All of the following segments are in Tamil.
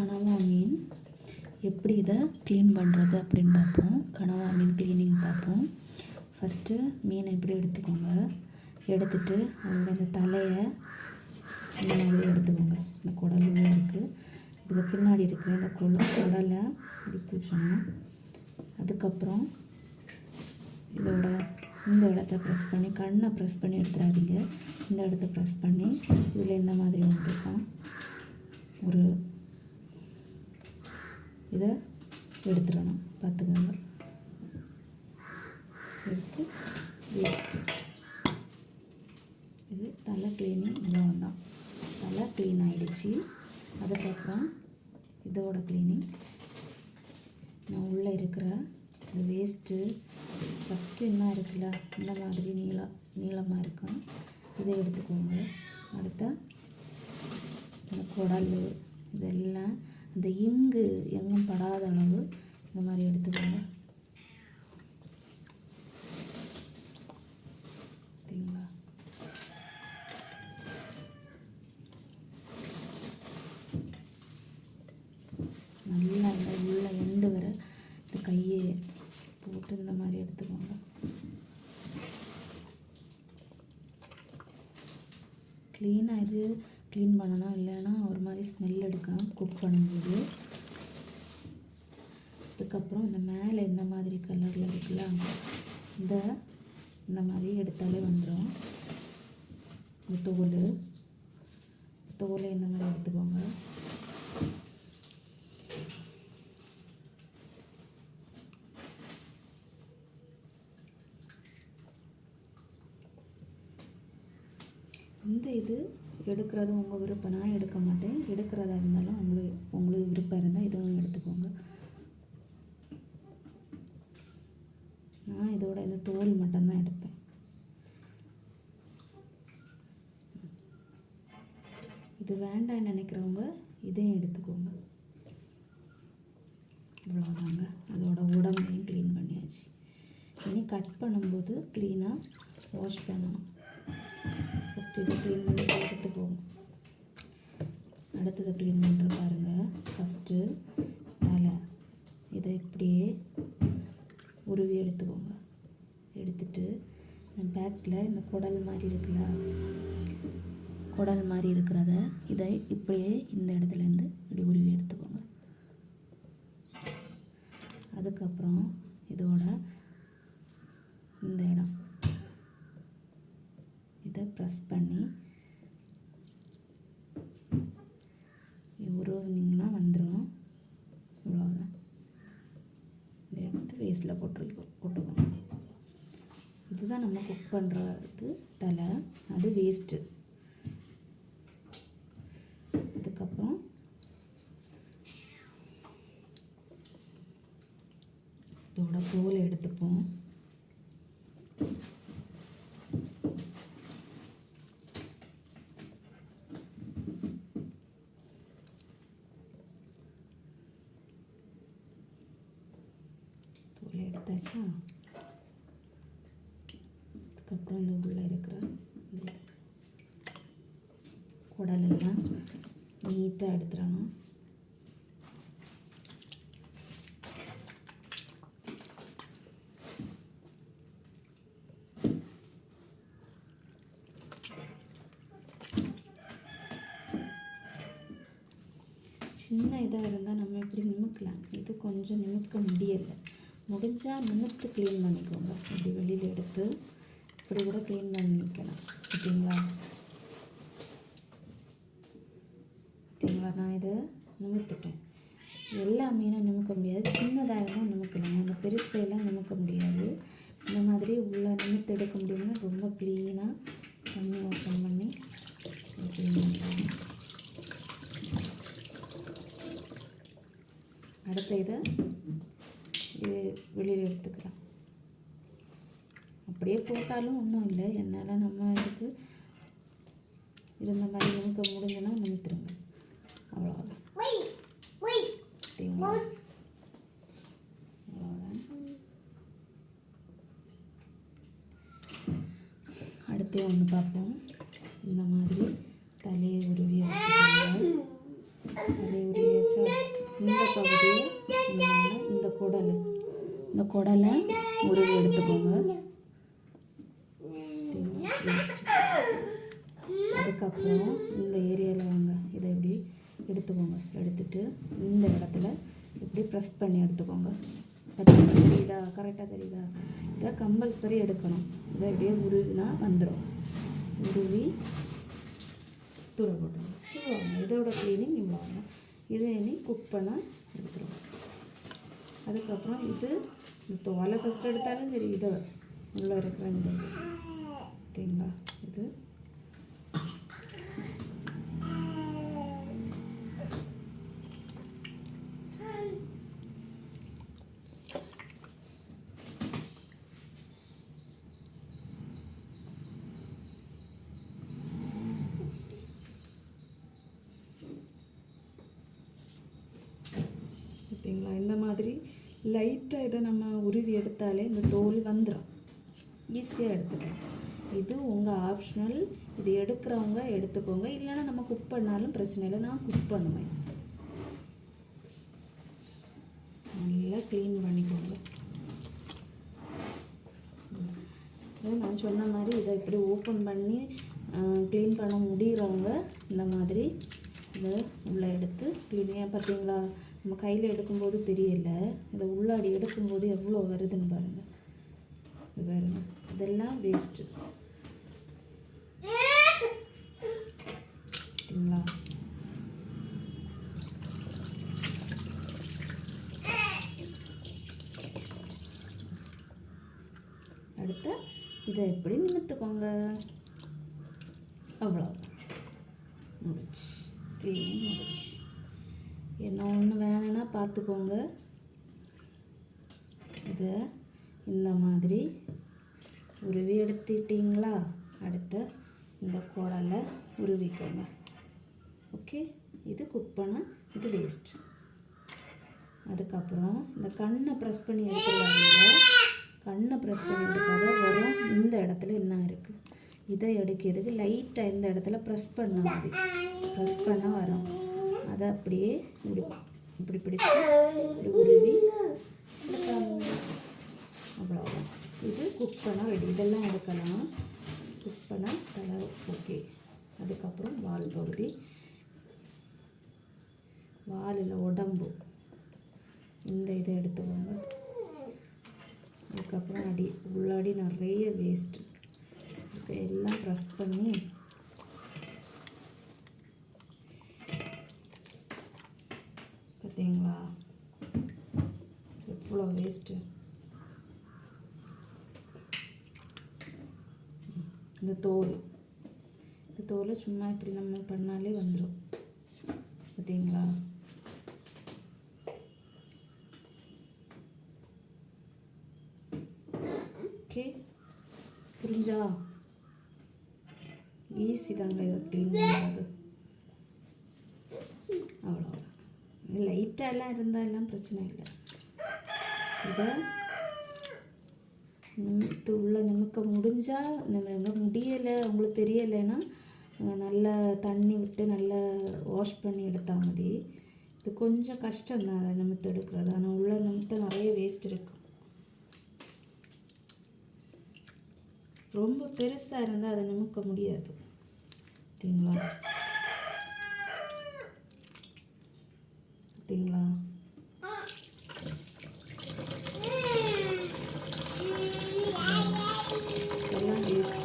கனவா மீன் எப்படி இதை க்ளீன் பண்ணுறது அப்படின்னு பார்ப்போம். கனவா மீன் க்ளீனிங் பார்ப்போம். ஃபஸ்ட்டு மீனை எப்படி எடுத்துக்கோங்க? எடுத்துட்டு அதோட இந்த தலையை இந்த மாதிரி எடுத்துக்கோங்க. இந்த குடலும் இருக்குது இதுக்கு பின்னாடி இருக்கிற இந்த குல குடலை இப்படி பூச்சணும் அதுக்கப்புறம் இதோட இந்த இடத்த ப்ரெஸ் பண்ணி கண்ணை ப்ரெஸ் பண்ணி எடுத்துடாதீங்க. இந்த இடத்த ப்ரெஸ் பண்ணி இதில் என்ன மாதிரி ஒன்று இருக்கும். ஒரு இதை எடுத்துடணும். பார்த்துக்கோங்க. எடுத்து வேஸ்ட்டு இது தலை க்ளீனிங் இவ்வளோ தான் தலை க்ளீன் ஆகிடுச்சு அதுக்கப்புறம் இதோட க்ளீனிங் நான் உள்ளே இருக்கிற இந்த வேஸ்ட்டு ஃபஸ்ட்டு என்ன இருக்குல்ல? இந்த மாதிரி நீளம் நீளமாக இருக்கும். இதை எடுத்துக்கோங்க. அடுத்த இந்த குடல் இதெல்லாம் இந்த இங்கு எங்கும் படாத அளவு இந்த மாதிரி எடுத்துக்கோங்க. பார்த்தீங்களா நல்லா இந்த உள்ள எண்டு வர இந்த கையை போட்டு இந்த மாதிரி எடுத்துக்கோங்க. க்ளீனாக இது க்ளீன் பண்ணணும் இல்லைன்னா ஒரு மாதிரி ஸ்மெல் எடுக்கும் குக் பண்ணும்போது. அதுக்கப்புறம் இந்த மேலே இந்த மாதிரி கலரில் இருக்குல்ல இந்த இந்த மாதிரி எடுத்தாலே வந்துடும் இந்த தோல் தோலை இந்த மாதிரி எடுத்துக்கோங்க. இந்த இது எடுக்கிறது உங்கள் விருப்பம். நான் எடுக்க மாட்டேன். எடுக்கிறதா இருந்தாலும் உங்களுக்கு உங்களுக்கு விருப்பம் இருந்தால் இதுவும் எடுத்துக்கோங்க. நான் இதோட இந்த தோல் மட்டும்தான் எடுப்பேன். இது வேண்டாம்னு நினைக்கிறவங்க இதையும் எடுத்துக்கோங்க. இவ்வளோதாங்க அதோட உடம்பையும் க்ளீன் பண்ணியாச்சு. இனி கட் பண்ணும்போது க்ளீனாக வாஷ் பண்ணணும். ஃபஸ்ட்டு க்ளீன் பண்ணி எடுத்துக்கோங்க அடுத்ததை க்ளீன் பண்ணுற பாருங்கள் ஃபஸ்ட்டு தலை. இதை இப்படியே உருவி எடுத்துக்கோங்க. எடுத்துட்டு பேக்கில் இந்த குடல் மாதிரி இருக்குல்ல குடல் மாதிரி இருக்கிறத இதை இப்படியே இந்த இடத்துலேருந்து இப்படி உருவி எடுத்துக்கோங்க. அதுக்கப்புறம் இதோட இந்த இடம். இதை ப்ரெஸ் பண்ணி உருவினீங்கன்னா வந்துடும் இவ்வளோதான் இதை எடுத்து வேஸ்ட்டில் போட்டு போட்டுக்கோங்க. இதுதான் நம்ம குக் பண்ணுறது தலை. அது வேஸ்ட்டு அதுக்கப்புறம் இதோட தோலை எடுத்துப்போம். தோலை அதுக்கப்புறம் இந்த உள்ளே இருக்கிற குடலெல்லாம் நீட்டாக எடுத்துடணும். சின்ன இதாக இருந்தால் நம்ம எப்படி நிமிக்கலாம்? இது கொஞ்சம் நிமிக்க முடியலை. முடிஞ்சால் நிமிர்த்து க்ளீன் பண்ணிக்கோங்க. இப்படி வெளியில் எடுத்து இப்படி கூட க்ளீன் பண்ணிக்கலாம் ஓகேங்களா? ஓகேங்களா? நான் இதை நிமிர்த்துட்டேன் எல்லா மீனும் நிமிக்க முடியாது. சின்னதாக இருந்தால் நிமிக்கணுங்க அந்த பெருசையெல்லாம் நிமிக்க முடியாது. இந்த மாதிரி உள்ள நிமிர்த்து எடுக்க முடியும்னா ரொம்ப க்ளீனாக தண்ணி ஓப்பன் பண்ணி க்ளீன் அடுத்த இதை வெளியில் எடுத்துக்கலாம் அப்படியே போட்டாலும் ஒன்றும் இல்லை. என்னால் நம்ம இதுக்கு இருந்த மாதிரி நிமிக்க முடிஞ்சுன்னா நிமித்துருங்க அவ்வளோதான் அடுத்து ஒன்று பார்ப்போம். இந்த மாதிரி தலையை உருவி தலையை உருவி வச்சா பகுதியை இந்த குடல் இந்த குடலை உருவி எடுத்துக்கோங்க. அதுக்கப்புறம் இந்த ஏரியாவில் வாங்க. இதை இப்படி எடுத்துக்கோங்க. எடுத்துட்டு இந்த இடத்துல இப்படி ப்ரெஸ் பண்ணி எடுத்துக்கோங்க. தெரியுதா? கரெக்டாக தெரியுதா? இதை கம்பல்சரி எடுக்கணும். இதை இப்படியே உருவினா வந்துடும் உருவி தூர போட்டுருங்க இதோட க்ளீனிங் இவ்வளோங்க இதை இனி குக் பண்ண எடுத்துருவோம். அதுக்கப்புறம் இது இந்த தோலை ஃபஸ்ட் எடுத்தாலும் சரி இதை உள்ளே இருக்கிற இந்த இது. இது பார்த்தீங்களா இந்த மாதிரி லைட்டாக இதை நம்ம உருவி எடுத்தாலே இந்த தோல் வந்துடும் ஈஸியாக எடுத்துக்கலாம். இது உங்கள் ஆப்ஷனல் இது எடுக்கிறவங்க எடுத்துக்கோங்க. இல்லைன்னா நம்ம குக் பண்ணாலும் பிரச்சனை இல்லை. நான் குக் பண்ணுவேன். நல்லா க்ளீன் பண்ணிக்கோங்க. நான் சொன்ன மாதிரி இதை இப்படி ஓப்பன் பண்ணி க்ளீன் பண்ண முடிகிறவங்க இந்த மாதிரி இதை உள்ளே எடுத்து க்ளீனியாக பார்த்தீங்களா? நம்ம கையில் எடுக்கும்போது தெரியல. இதை உள்ளாடி எடுக்கும்போது எவ்வளோ வருதுன்னு பாருங்கள் இது இதெல்லாம் வேஸ்ட்டு பார்த்தீங்களா அடுத்து இதை எப்படி நிமித்துக்கோங்க அவ்வளோ முடிச்சு க்ளீனிங் முடிச்சு என்ன ஒன்று வேணும்னா பார்த்துக்கோங்க. இதை இந்த மாதிரி உருவி எடுத்துட்டிங்களா? அடுத்த இந்த குடலை உருவிக்கோங்க. ஓகே? இது குக் பண்ண இது வேஸ்ட் அதுக்கப்புறம் இந்த கண்ணை ப்ரெஸ் பண்ணி எடுத்துருவாங்க. கண்ணை ப்ரெஸ் பண்ணி எடுக்காத வரும். இந்த இடத்துல என்ன இருக்குது இதை எடுக்கிறதுக்கு லைட்டாக இந்த இடத்துல ப்ரெஸ் பண்ண மாதிரி. ப்ரெஸ் பண்ண வரும். அதை அப்படியே இப்படி இப்படி பிடிச்சி இப்படி உருவி அவ்வளோ அவ்வளோதான் இது குக் பண்ண ரெடி இதெல்லாம் எடுக்கலாம். குக் பண்ண தலை ஓகே அதுக்கப்புறம் வால் பகுதி. வாலில் உடம்பு. இந்த இதை எடுத்துக்கோங்க. அதுக்கப்புறம் அடி உள்ளாடி நிறைய வேஸ்ட் எல்லாம் ப்ரெஸ் பண்ணி பார்த்தீங்களா எவ்வளோ வேஸ்ட்டு இந்த தோல். இந்த தோலை சும்மா இப்படி நம்ம பண்ணாலே வந்துடும் பார்த்தீங்களா? ஓகே புரிஞ்சா? ஈஸி தாங்க இதை க்ளீன் பண்ணுறது அவ்வளோதான் லைட்டாக எல்லாம் இருந்தால் எல்லாம் பிரச்சனை இல்லை. இதை நிமித்து உள்ள நிமிக்க முடிஞ்சால் நம்ம முடியலை உங்களுக்கு தெரியலைன்னா நல்லா தண்ணி விட்டு நல்லா வாஷ் பண்ணி எடுத்தால் மதி. இது கொஞ்சம் கஷ்டம் தான் அதை நிமித்து எடுக்கிறது ஆனால் உள்ள நிமித்த நிறைய வேஸ்ட் இருக்கும் ரொம்ப பெருசாக இருந்தால் அதை நிமிக்க முடியாது. பார்த்தீங்களா பார்த்தீங்களா எல்லாம் வேஸ்ட்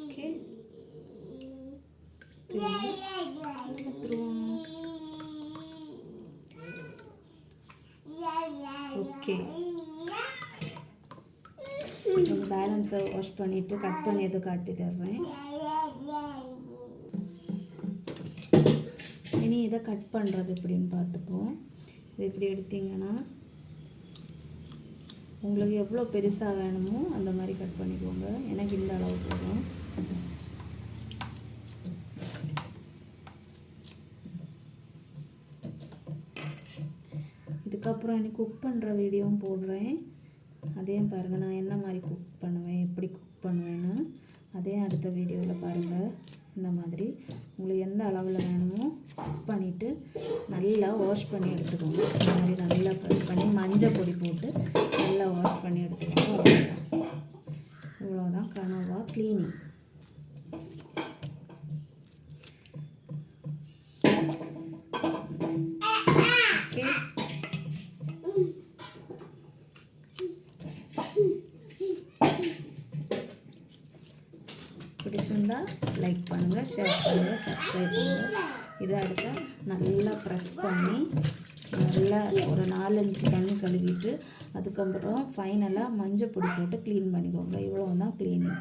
ஓகே எடுத்துருவோம் ஓகே பேலன்ஸை வாஷ் பண்ணிவிட்டு கட் பண்ணி எதுவும் காட்டி தர்றேன். இனி இதை கட் பண்ணுறது எப்படின்னு பார்த்துப்போம். இது இப்படி எடுத்தீங்கன்னா உங்களுக்கு எவ்வளோ பெருசாக வேணுமோ அந்த மாதிரி கட் பண்ணிக்கோங்க. எனக்கு இந்த அளவு போதும். இதுக்கப்புறம் எனக்கு குக் பண்ணுற வீடியோவும் போடுறேன். அதையும் பாருங்கள் நான் என்ன மாதிரி குக் பண்ணுவேன் எப்படி குக் பண்ணுவேன்னு அதையும் அடுத்த வீடியோவில் பாருங்கள் இந்த மாதிரி உங்களுக்கு எந்த அளவில் வேணுமோ குக் பண்ணிவிட்டு நல்லா வாஷ் பண்ணி எடுத்துக்கோங்க. இந்த மாதிரி நல்லா பண்ணி மஞ்சள் பொடி போட்டு பிடிச்சிருந்தால் லைக் பண்ணுங்கள் ஷேர் பண்ணுங்கள் சப்ஸ்கிரைப் பண்ணுங்கள் இதை அடுத்தால் நல்லா ப்ரெஸ் பண்ணி நல்லா ஒரு நாலஞ்சு தண்ணி கழுவிட்டு அதுக்கப்புறம் ஃபைனலாக மஞ்சள் பொடி போட்டு க்ளீன் பண்ணிக்கோங்க. இவ்வளோ தான் க்ளீனிங்